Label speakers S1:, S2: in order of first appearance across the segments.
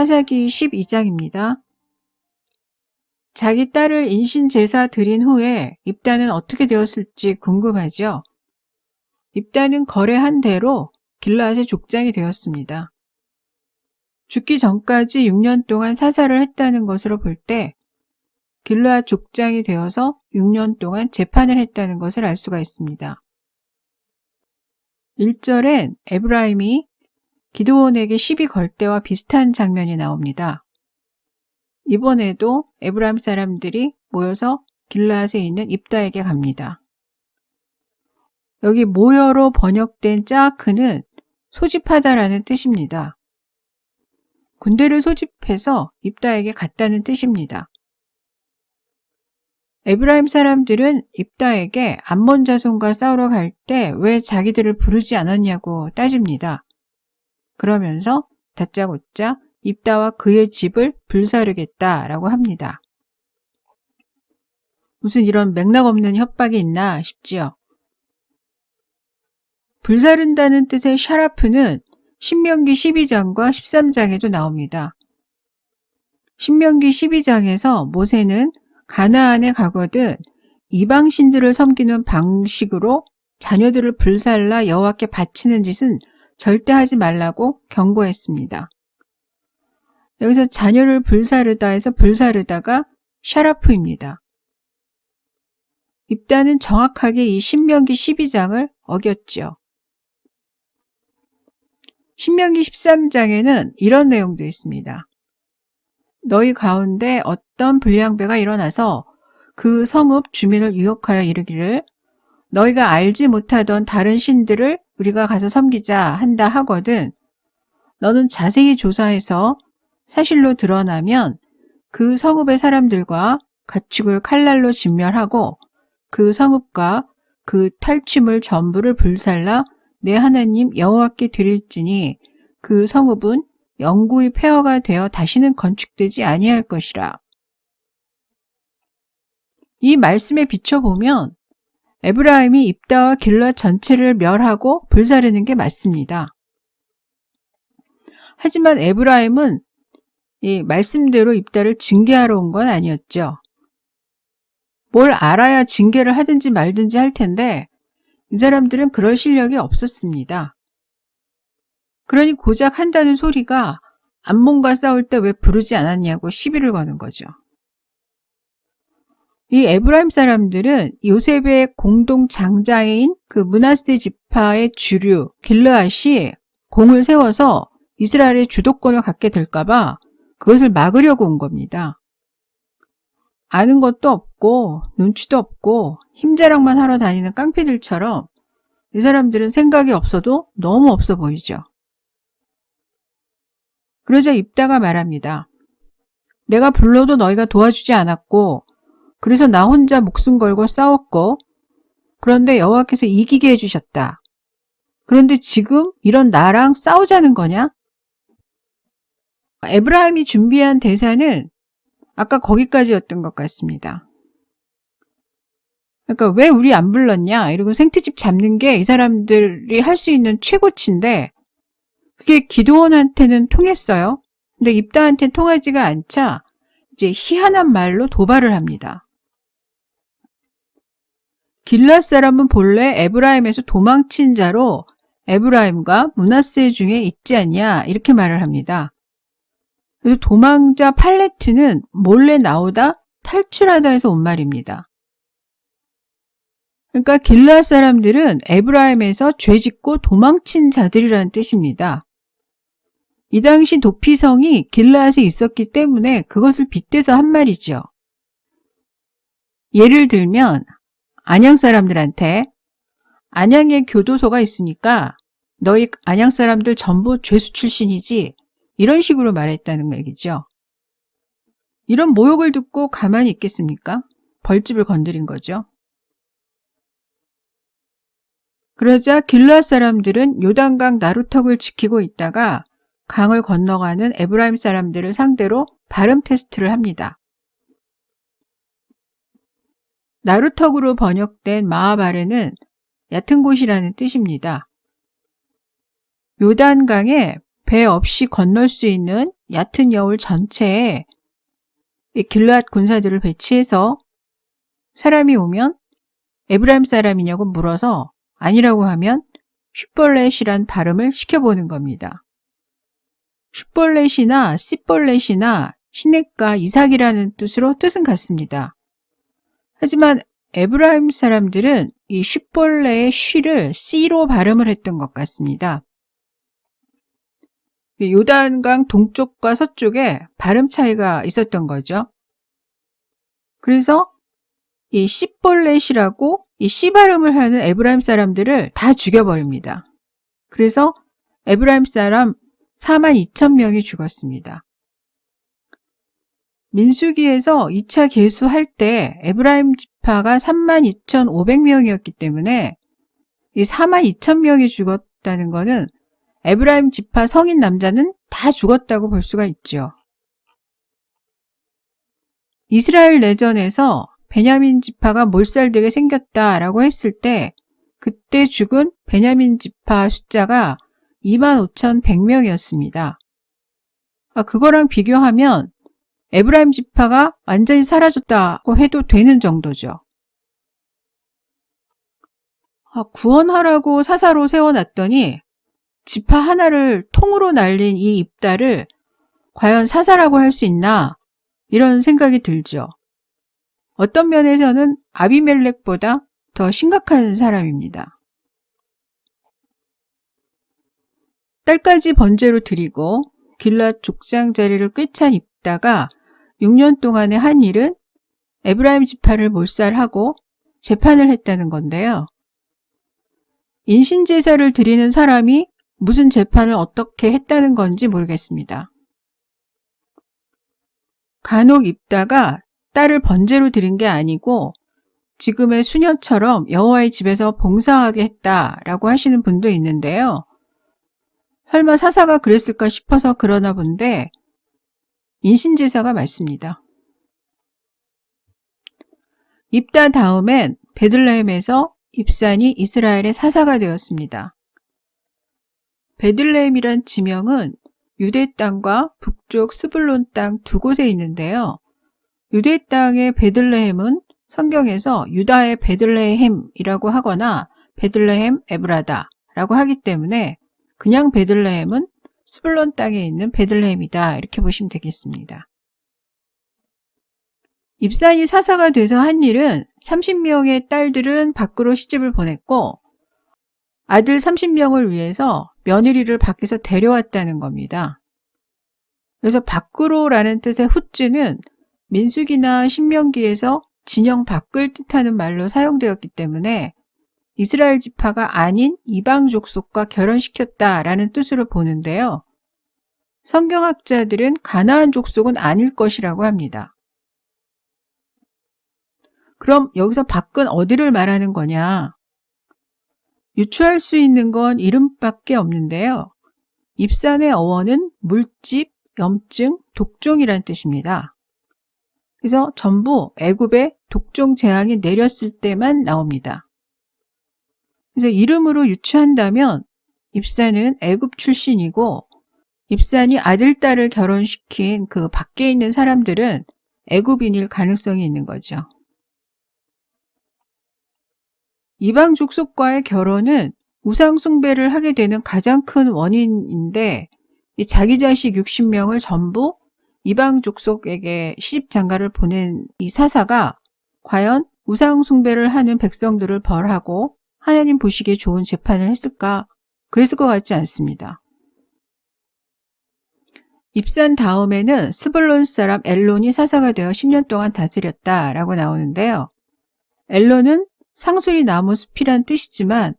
S1: 사사기 12장입니다. 자기 딸을 인신 제사 드린 후에 입단은 어떻게 되었을지 궁금하죠? 입단은 거래한 대로 길라앗의 족장이 되었습니다. 죽기 전까지 6년 동안 사사를 했다는 것으로 볼 때 길라앗 족장이 되어서 6년 동안 재판을 했다는 것을 알 수가 있습니다. 1절엔 에브라임이 기드온에게 시비 걸 때와 비슷한 장면이 나옵니다. 이번에도 에브라임 사람들이 모여서 길라앗에 있는 입다에게 갑니다. 여기 모여로 번역된 짜크는 소집하다라는 뜻입니다. 군대를 소집해서 입다에게 갔다는 뜻입니다. 에브라임 사람들은 입다에게 암몬 자손과 싸우러 갈 때 왜 자기들을 부르지 않았냐고 따집니다. 그러면서 다짜고짜 입다와 그의 집을 불사르겠다라고 합니다. 무슨 이런 맥락 없는 협박이 있나 싶지요. 불사른다는 뜻의 샤라프는 신명기 12장과 13장에도 나옵니다. 신명기 12장에서 모세는 가나안에 가거든 이방 신들을 섬기는 방식으로 자녀들을 불살라 여호와께 바치는 짓은 절대 하지 말라고 경고했습니다. 여기서 자녀를 불사르다 해서 불사르다가 샤라프입니다. 입단은 정확하게 이 신명기 12장을 어겼죠. 신명기 13장에는 이런 내용도 있습니다. 너희 가운데 어떤 불량배가 일어나서 그 성읍 주민을 유혹하여 이르기를 너희가 알지 못하던 다른 신들을 우리가 가서 섬기자 한다 하거든 너는 자세히 조사해서 사실로 드러나면 그 성읍의 사람들과 가축을 칼날로 진멸하고 그 성읍과 그 탈취물 전부를 불살라 내 하나님 여호와께 드릴지니 그 성읍은 영구히 폐허가 되어 다시는 건축되지 아니할 것이라. 이 말씀에 비춰보면 에브라임이 입다와 길라 전체를 멸하고 불사르는 게 맞습니다. 하지만 에브라임은 이 말씀대로 입다를 징계하러 온 건 아니었죠. 뭘 알아야 징계를 하든지 말든지 할 텐데 이 사람들은 그럴 실력이 없었습니다. 그러니 고작 한다는 소리가 암몬과 싸울 때 왜 부르지 않았냐고 시비를 거는 거죠. 이 에브라임 사람들은 요셉의 공동 장자인 그 문하세 지파의 주류 길르앗이 공을 세워서 이스라엘의 주도권을 갖게 될까봐 그것을 막으려고 온 겁니다. 아는 것도 없고 눈치도 없고 힘자랑만 하러 다니는 깡패들처럼 이 사람들은 생각이 없어도 너무 없어 보이죠. 그러자 입다가 말합니다. 내가 불러도 너희가 도와주지 않았고 그래서 나 혼자 목숨 걸고 싸웠고 그런데 여호와께서 이기게 해주셨다. 그런데 지금 이런 나랑 싸우자는 거냐? 에브라임이 준비한 대사는 아까 거기까지였던 것 같습니다. 그러니까 왜 우리 안 불렀냐? 이러고 생트집 잡는 게 이 사람들이 할 수 있는 최고치인데 그게 기도원한테는 통했어요. 근데 입다한테는 통하지가 않자 이제 희한한 말로 도발을 합니다. 길랏 사람은 본래 에브라임에서 도망친 자로 에브라임과 문하세 중에 있지 않냐 이렇게 말을 합니다. 그래서 도망자 팔레트는 몰래 나오다 탈출하다 해서 온 말입니다. 그러니까 길라 사람들은 에브라임에서 죄짓고 도망친 자들이라는 뜻입니다. 이 당시 도피성이 길라앗에 있었기 때문에 그것을 빗대서 한 말이죠. 예를 들면 안양 사람들한테 안양에 교도소가 있으니까 너희 안양 사람들 전부 죄수 출신이지 이런 식으로 말했다는 얘기죠. 이런 모욕을 듣고 가만히 있겠습니까? 벌집을 건드린 거죠. 그러자 길라 사람들은 요단강 나루턱을 지키고 있다가 강을 건너가는 에브라임 사람들을 상대로 발음 테스트를 합니다. 나루턱으로 번역된 마하바르는 얕은 곳이라는 뜻입니다. 요단강에 배 없이 건널 수 있는 얕은 여울 전체에 이 길앗 군사들을 배치해서 사람이 오면 에브라임 사람이냐고 물어서 아니라고 하면 슈벌렛이란 발음을 시켜보는 겁니다. 슈벌렛이나 씨벌렛이나 시냇가 이삭이라는 뜻으로 뜻은 같습니다. 하지만 에브라임 사람들은 이 슈벌레의 쉬를 C로 발음을 했던 것 같습니다. 요단강 동쪽과 서쪽에 발음 차이가 있었던 거죠. 그래서 이 씨벌렛이라고 이 C 발음을 하는 에브라임 사람들을 다 죽여버립니다. 그래서 에브라임 사람 4만 2천 명이 죽었습니다. 민수기에서 2차 계수할 때 에브라임 지파가 3만 2,500명이었기 때문에 이 4만 2천 명이 죽었다는 것은 에브라임 지파 성인 남자는 다 죽었다고 볼 수가 있죠. 이스라엘 내전에서 베냐민 지파가 몰살되게 생겼다라고 했을 때 그때 죽은 베냐민 지파 숫자가 25,100명이었습니다. 아, 그거랑 비교하면 에브라임 지파가 완전히 사라졌다고 해도 되는 정도죠. 아, 구원하라고 사사로 세워놨더니 지파 하나를 통으로 날린 이 입다를 과연 사사라고 할 수 있나 이런 생각이 들죠. 어떤 면에서는 아비멜렉보다 더 심각한 사람입니다. 딸까지 번제로 드리고 길랏 족장 자리를 꿰찬 입다가 6년 동안의 한 일은 에브라임 지파를 몰살하고 재판을 했다는 건데요. 인신제사를 드리는 사람이 무슨 재판을 어떻게 했다는 건지 모르겠습니다. 간혹 입다가 딸을 번제로 드린 게 아니고 지금의 수녀처럼 여호와의 집에서 봉사하게 했다라고 하시는 분도 있는데요. 설마 사사가 그랬을까 싶어서 그러나 본데 인신제사가 맞습니다. 입다 다음엔 베들레헴에서 입산이 이스라엘의 사사가 되었습니다. 베들레헴이란 지명은 유대 땅과 북쪽 스불론 땅 두 곳에 있는데요. 유대 땅의 베들레헴은 성경에서 유다의 베들레헴이라고 하거나 베들레헴 에브라다라고 하기 때문에 그냥 베들레헴은 스불론 땅에 있는 베들레헴이다 이렇게 보시면 되겠습니다. 입산이 사사가 돼서 한 일은 30명의 딸들은 밖으로 시집을 보냈고 아들 30명을 위해서 며느리를 밖에서 데려왔다는 겁니다. 그래서 밖으로라는 뜻의 후즈는 민숙이나 신명기에서 진영 밖을 뜻하는 말로 사용되었기 때문에 이스라엘 지파가 아닌 이방 족속과 결혼시켰다라는 뜻으로 보는데요. 성경학자들은 가나안 족속은 아닐 것이라고 합니다. 그럼 여기서 밖은 어디를 말하는 거냐? 유추할 수 있는 건 이름밖에 없는데요. 입산의 어원은 물집, 염증, 독종이란 뜻입니다. 그래서 전부 애굽에 독종 재앙이 내렸을 때만 나옵니다. 그래서 이름으로 유추한다면 입산은 애굽 출신이고 입산이 아들, 딸을 결혼시킨 그 밖에 있는 사람들은 애굽인일 가능성이 있는 거죠. 이방 족속과의 결혼은 우상 숭배를 하게 되는 가장 큰 원인인데 자기 자식 60명을 전부 이방 족속에게 시집 장가를 보낸 이 사사가 과연 우상 숭배를 하는 백성들을 벌하고 하나님 보시기에 좋은 재판을 했을까? 그랬을 것 같지 않습니다. 입산 다음에는 스불론 사람 엘론이 사사가 되어 10년 동안 다스렸다 라고 나오는데요. 엘론은 상수리 나무 숲이란 뜻이지만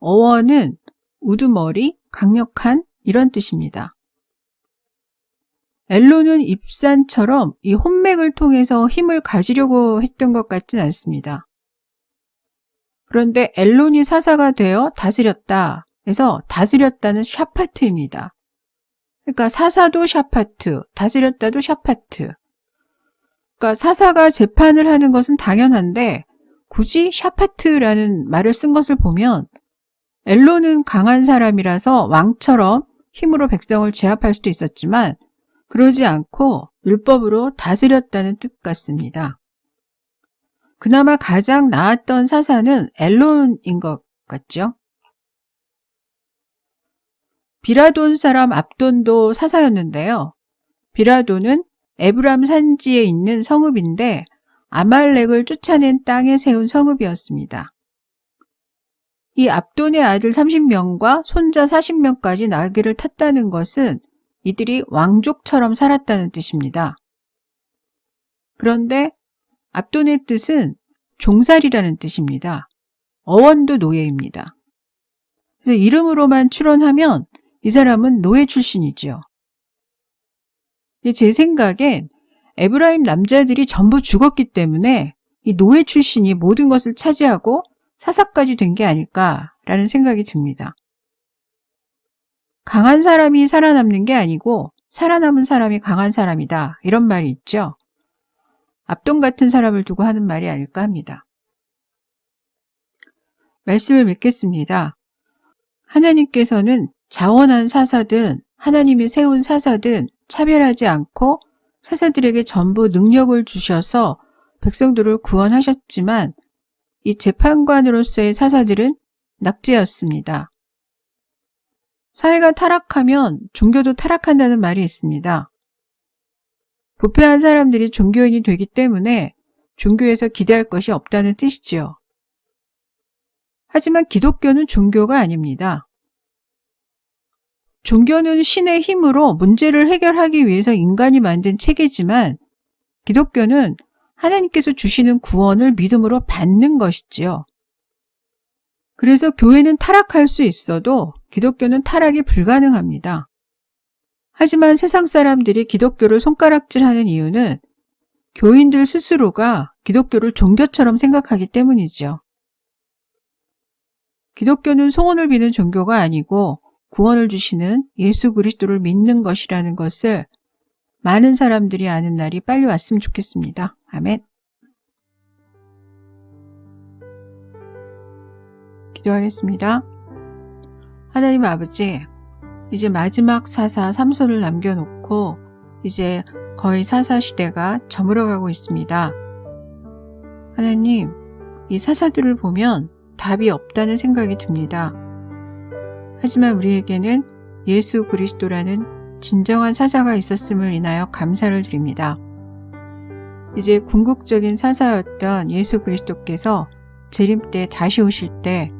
S1: 어원은 우두머리, 강력한 이런 뜻입니다. 엘론은 입산처럼 이 혼맥을 통해서 힘을 가지려고 했던 것 같진 않습니다. 그런데 엘론이 사사가 되어 다스렸다. 해서 다스렸다는 샤파트입니다. 그러니까 사사도 샤파트, 다스렸다도 샤파트. 그러니까 사사가 재판을 하는 것은 당연한데 굳이 샤파트라는 말을 쓴 것을 보면 엘론은 강한 사람이라서 왕처럼 힘으로 백성을 제압할 수도 있었지만 그러지 않고 율법으로 다스렸다는 뜻 같습니다. 그나마 가장 나았던 사사는 엘론인 것 같죠? 비라돈 사람 압돈도 사사였는데요. 비라돈은 에브람 산지에 있는 성읍인데 아말렉을 쫓아낸 땅에 세운 성읍이었습니다. 이 압돈의 아들 30명과 손자 40명까지 나귀를 탔다는 것은 이들이 왕족처럼 살았다는 뜻입니다. 그런데 압돈의 뜻은 종살이라는 뜻입니다. 어원도 노예입니다. 그래서 이름으로만 추론하면 이 사람은 노예 출신이죠. 제 생각엔 에브라임 남자들이 전부 죽었기 때문에 이 노예 출신이 모든 것을 차지하고 사사까지 된 게 아닐까라는 생각이 듭니다. 강한 사람이 살아남는 게 아니고 살아남은 사람이 강한 사람이다. 이런 말이 있죠. 압동 같은 사람을 두고 하는 말이 아닐까 합니다. 말씀을 맺겠습니다. 하나님께서는 자원한 사사든 하나님이 세운 사사든 차별하지 않고 사사들에게 전부 능력을 주셔서 백성들을 구원하셨지만 이 재판관으로서의 사사들은 낙제였습니다. 사회가 타락하면 종교도 타락한다는 말이 있습니다. 부패한 사람들이 종교인이 되기 때문에 종교에서 기대할 것이 없다는 뜻이지요. 하지만 기독교는 종교가 아닙니다. 종교는 신의 힘으로 문제를 해결하기 위해서 인간이 만든 체계지만 기독교는 하나님께서 주시는 구원을 믿음으로 받는 것이지요. 그래서 교회는 타락할 수 있어도 기독교는 타락이 불가능합니다. 하지만 세상 사람들이 기독교를 손가락질하는 이유는 교인들 스스로가 기독교를 종교처럼 생각하기 때문이죠. 기독교는 소원을 비는 종교가 아니고 구원을 주시는 예수 그리스도를 믿는 것이라는 것을 많은 사람들이 아는 날이 빨리 왔으면 좋겠습니다. 아멘. 기도하겠습니다. 하나님 아버지, 이제 마지막 사사 삼손을 남겨놓고 이제 거의 사사 시대가 저물어가고 있습니다. 하나님, 이 사사들을 보면 답이 없다는 생각이 듭니다. 하지만 우리에게는 예수 그리스도라는 진정한 사사가 있었음을 인하여 감사를 드립니다. 이제 궁극적인 사사였던 예수 그리스도께서 재림 때 다시 오실 때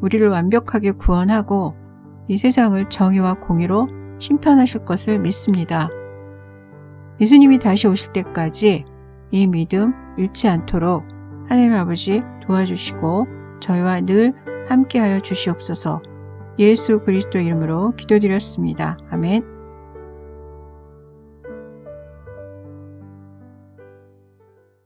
S1: 우리를 완벽하게 구원하고 이 세상을 정의와 공의로 심판하실 것을 믿습니다. 예수님이 다시 오실 때까지 이 믿음 잃지 않도록 하나님 아버지 도와주시고 저희와 늘 함께하여 주시옵소서 예수 그리스도 이름으로 기도드렸습니다. 아멘.